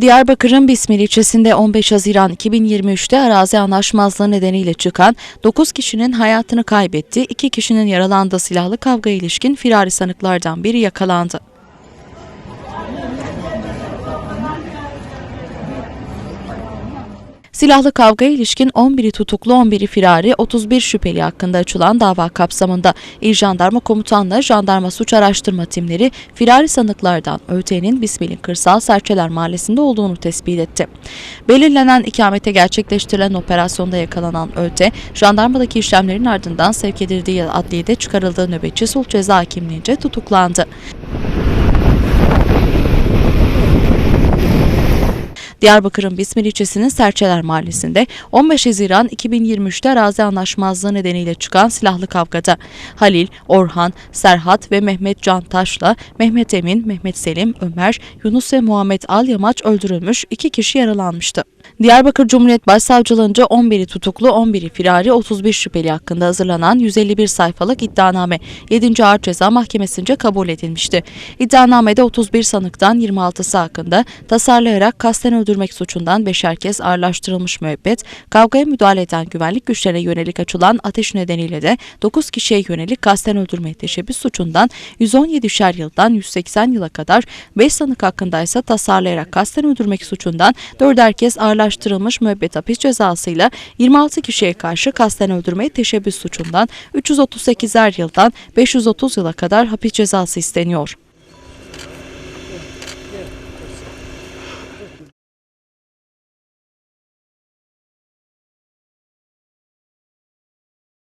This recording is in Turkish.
Diyarbakır'ın Bismil ilçesinde 15 Haziran 2023'te arazi anlaşmazlığı nedeniyle çıkan 9 kişinin hayatını kaybettiği, 2 kişinin yaralandığı silahlı kavga ilişkin firari sanıklardan biri yakalandı. Silahlı kavgaya ilişkin 11'i tutuklu 11'i firari 31 şüpheli hakkında açılan dava kapsamında İl Jandarma Komutanlığı Jandarma Suç Araştırma Timleri firari sanıklardan ÖT'nin Bismil'in Kırsal Serçeler Mahallesi'nde olduğunu tespit etti. Belirlenen ikamete gerçekleştirilen operasyonda yakalanan ÖT, jandarmadaki işlemlerin ardından sevk edildiği adliyede çıkarıldığı nöbetçi sulh ceza hakimliğince tutuklandı. Diyarbakır'ın Bismil ilçesinin Serçeler Mahallesi'nde 15 Haziran 2023'te arazi anlaşmazlığı nedeniyle çıkan silahlı kavgada Halil, Orhan, Serhat ve Mehmet Can Taş'la Mehmet Emin, Mehmet Selim, Ömer, Yunus ve Muhammed Alyamaç öldürülmüş, iki kişi yaralanmıştı. Diyarbakır Cumhuriyet Başsavcılığınca 11'i tutuklu, 11'i firari, 31 şüpheli hakkında hazırlanan 151 sayfalık iddianame 7. Ağır Ceza Mahkemesi'nce kabul edilmişti. İddianamede 31 sanıktan 26'sı hakkında tasarlayarak kasten öldürmek suçundan beşer kez ağırlaştırılmış müebbet, kavgaya müdahale eden güvenlik güçlerine yönelik açılan ateş nedeniyle de 9 kişiye yönelik kasten öldürme teşebbüs suçundan 117'şer yıldan 180 yıla kadar 5 sanık hakkında ise tasarlayarak kasten öldürmek suçundan 4'er kez ağırlaştırılmış müebbet hapis cezasıyla 26 kişiye karşı kasten öldürmeye teşebbüs suçundan 338'er yıldan 530 yıla kadar hapis cezası isteniyor.